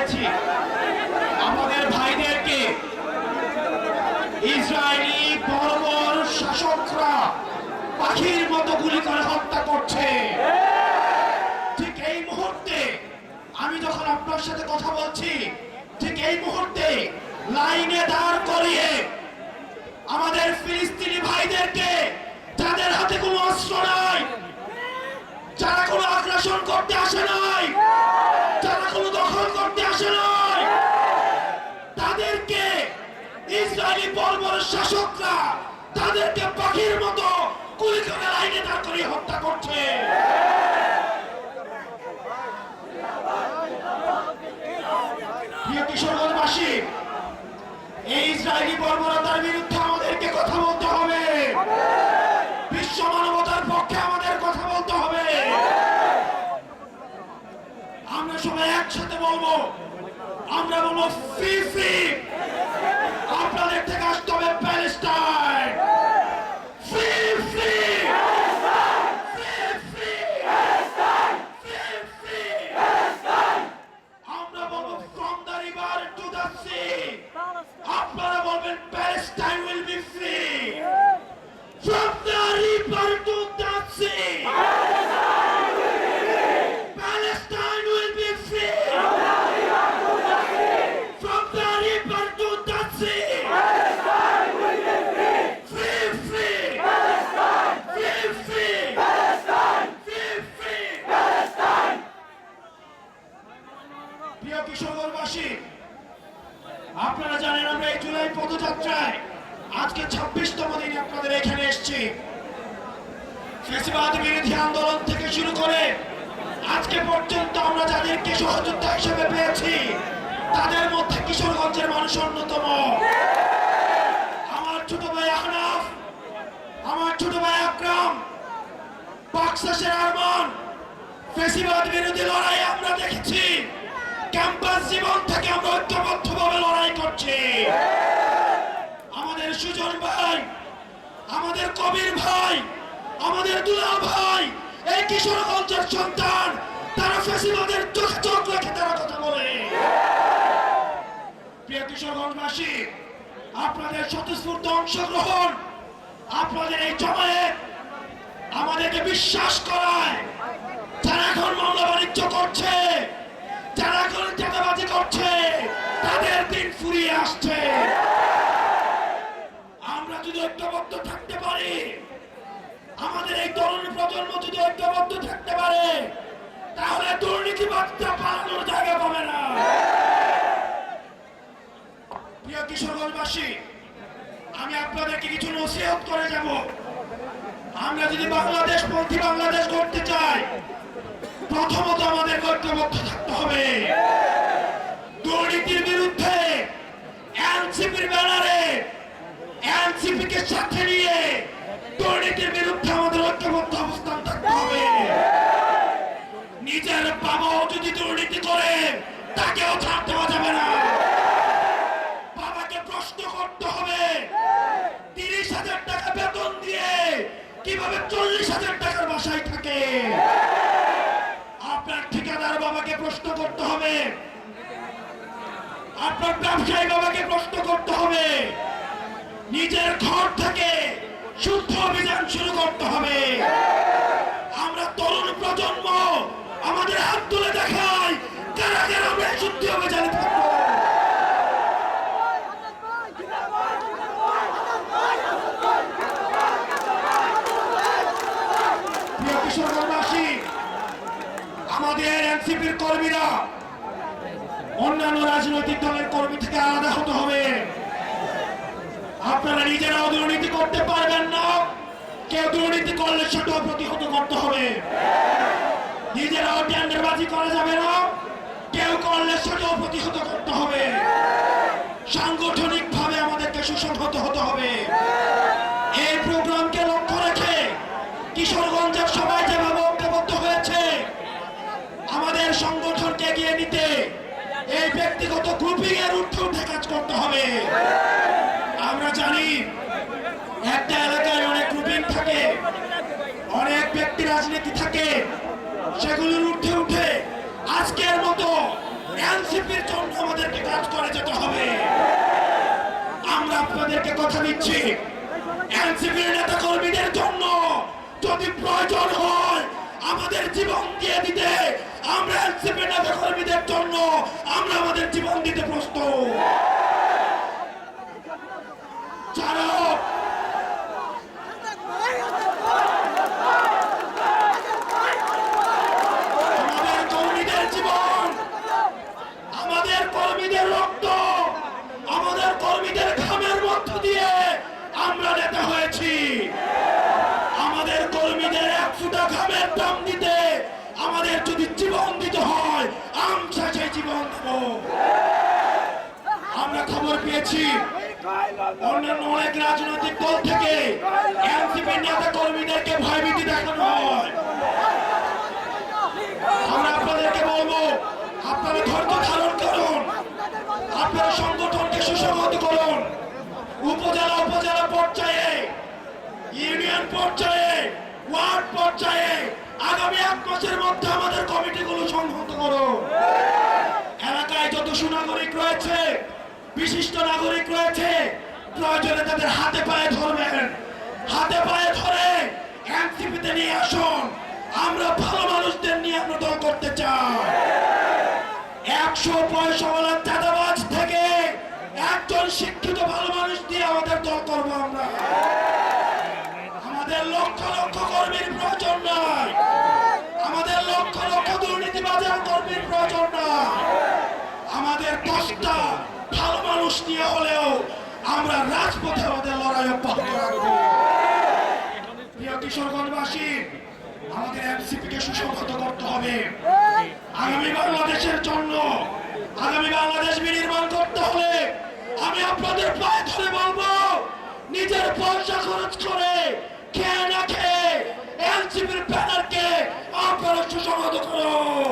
হয়েছি আমাদের ভাইদেরকে ইসরায়েলি বর্বর শাসকরা পাখির মতো গুলি করে হত্যা করছে। ঠিক এই মুহূর্তে আমি যখন আপনার সাথে কথা বলছি, ঠিক এই মুহূর্তে লাইনে দাঁড় করিয়ে আমাদের ফিলিস্তিনি ভাইদেরকে, যাদের হাতে কোনো অস্ত্র নাই, যারা কোনো আগ্রাসন শাসকরা তাদেরকে পাখির মতো দাঁড় হত্যা করছে। কিশোরগঞ্জবাসী, এই ইসরায়েলি বর্বরতার বিরুদ্ধে আমাদেরকে কথা বলতে হবে। বিশ্ব মানবতার পক্ষে আমাদের কথা বলতে হবে। আমরা সবাই একসাথে বলব, আমরা বলব ফ্রি ফ্রি আপনাদের থেকে আসতে ফেসিবাদ বিরোধী আন্দোলন থেকে শুরু করে আজকে পর্যন্ত আমরা যাদেরকে সহযোদ্ধা হিসেবে পেয়েছি, তাদের মধ্যে কিশোরগঞ্জের মানুষ অন্যতম। আমার ছোট ভাই আহনাফ, আমার ছোট ভাই আকরাম বাক্সাসের আরমান, ফেসিবাদ বিরোধী লড়াই আমরা দেখেছি। ক্যাম্পাস জীবন থেকে আমরা ঐক্যবদ্ধভাবে লড়াই করছি। আমাদের সুজন ভাই, আমাদের কবির ভাই আমাদের দুলাল ভাই, এই কিশোরগঞ্জের সন্তান, তারা ফেসিবাদের চোখে চোখ রেখে তারা কথা বলে। প্রিয় কিশোরগঞ্জবাসী আপনাদের স্বতঃস্ফূর্ত অংশগ্রহণ, আপনাদের এই জমায়েত আমাদেরকে বিশ্বাস করায়। যারা এখন মামলা বাণিজ্য করছে, যারা এখন চাঁদাবাজি করছে, তাদের দিন ফুরিয়ে আসছে। আমরা যদি ঐক্যবদ্ধ থাকতে পারি আমাদের এই তরুণ প্রজন্ম যদি ঐক্যবদ্ধ থাকতে পারে, তাহলে দুর্নীতিবাদটা পালানোর জায়গা পাবে না। প্রিয় কিশোরগঞ্জবাসী, আমি আপনাদেরকে কিছু নসিহত করে যাব। আমরা যদি বাংলাদেশ পন্থী বাংলাদেশ করতে চাই, প্রথমত আমাদের ঐক্যবদ্ধ থাকতে হবে। দুর্নীতির বিরুদ্ধে এনসিপির ব্যানারে এনসিপি কে সাথে নিয়ে তাকেও ছাড় দেওয়া যাবে না। বাবাকে প্রশ্ন করতে হবে। তিরিশ হাজার টাকা বেতন দিয়ে কীভাবে চল্লিশ হাজার টাকার বাসায় থাকে? আপনার ঠিকাদার বাবাকে প্রশ্ন করতে হবে। আপনার ব্যবসায়ী বাবাকে প্রশ্ন করতে হবে নিজের ঘর থেকে শুদ্ধ অভিযান শুরু করতে হবে আমরা তরুণ প্রজন্ম আমাদের হাত তুলে দেখাই কারা কারা আমরা এই শুদ্ধি অভিযানে থাকব প্রিয় কিশোরগঞ্জবাসী আমাদের এনসিপির কর্মীরা, অন্যান্য রাজনৈতিক দলের কর্মী থেকে আলাদা হতে হবে। আপনারা নিজেরাও দুর্নীতি করতে পারবেন না, কেউ দুর্নীতি করলে সেটাও প্রতিহত করতে হবে। নিজেরাও টেন্ডারবাজি করা যাবে না, কেউ করলে সেটাও প্রতিহত করতে হবে। সাংগঠনিক ভাবে আমাদেরকে সুসংহত হতে হবে। এগিয়ে নিতে এই ব্যক্তিগত গ্রুপিং এর ঊর্ধ্বে উঠে কাজ করতে হবে। আমরা জানি একটা এলাকায় অনেক গ্রুপিং থাকে, অনেক ব্যক্তি রাজনীতি থাকে, সেগুলোর ঊর্ধ্বে উঠে আজকের মতো এনসিপির জন্য আমাদেরকে কাজ করে যেতে হবে। আমরা আপনাদেরকে কথা দিচ্ছি, এনসিপির নেতা কর্মীদের জন্য যদি প্রয়োজন হয়, আমাদের জীবন দিয়ে দিতে আমরা এনসিপি নেতা কর্মীদের জন্য আমরা আমাদের জীবন দিতে প্রস্তুত যারা আমাদের কর্মীদের জীবন আমাদের কর্মীদের রক্ত আমাদের কর্মীদের ঘামের মধ্য দিয়ে আমরা নেতা হয়েছি আমাদের কর্মীদের এক ফুটা ঘামের দাম দিতে আমাদের যদি জীবন দিতে হয় আমরা সেই জীবন দেব আমরা খবর পেয়েছি। অন্যান্য অনেক রাজনৈতিক দল থেকে এনসিপি নেতা কর্মীদেরকে ভয়ভীতি দেখানো হয়। আমরা আপনাদেরকে বলব, আপনারা ধৈর্য ধারণ করুন। আপনারা সংগঠনকে সুসংহত করুন। উপজেলা উপজেলা পর্যায়ে, ইউনিয়ন পর্যায়ে, ওয়ার্ড পর্যায়ে আগামী এক মাসের মধ্যে আমাদের কমিটিগুলো সংহত করুন। যত সুনাগরিক রয়েছে, বিশিষ্ট নাগরিক রয়েছে, প্রয়োজনে তাদের হাতে পায়ে ধরবেন। হাতে পায়ে ধরে এনসিপিতে নিয়ে আসুন। আমরা ভালো মানুষদের নিয়ে আমরা দল করতে চাই। একশো পয়সাওয়ালা চাঁদাবাজ থেকে একজন শিক্ষিত ভালো মানুষ দিয়ে আমাদের দল করব আমরা। আমাদের লক্ষ লক্ষ কর্মীর প্রয়োজন নাই। নিয়ে হলেও আমরা রাজপথে আমাদের লড়াই অব্যাহত রাখব। প্রিয় কিশোরগঞ্জবাসী, আমাদের এমসিপি কে সুসংহত করতে হবে। আগামী বাংলাদেশের জন্য, আগামী বাংলাদেশ বিনির্মাণ করতে হলে আমি আপনাদের পায়ে ধরে বলব, নিজের পয়সা খরচ করে খেয়ে না খেয়ে এনসিপির ব্যানারকে আপনারা সুসংহত করুন।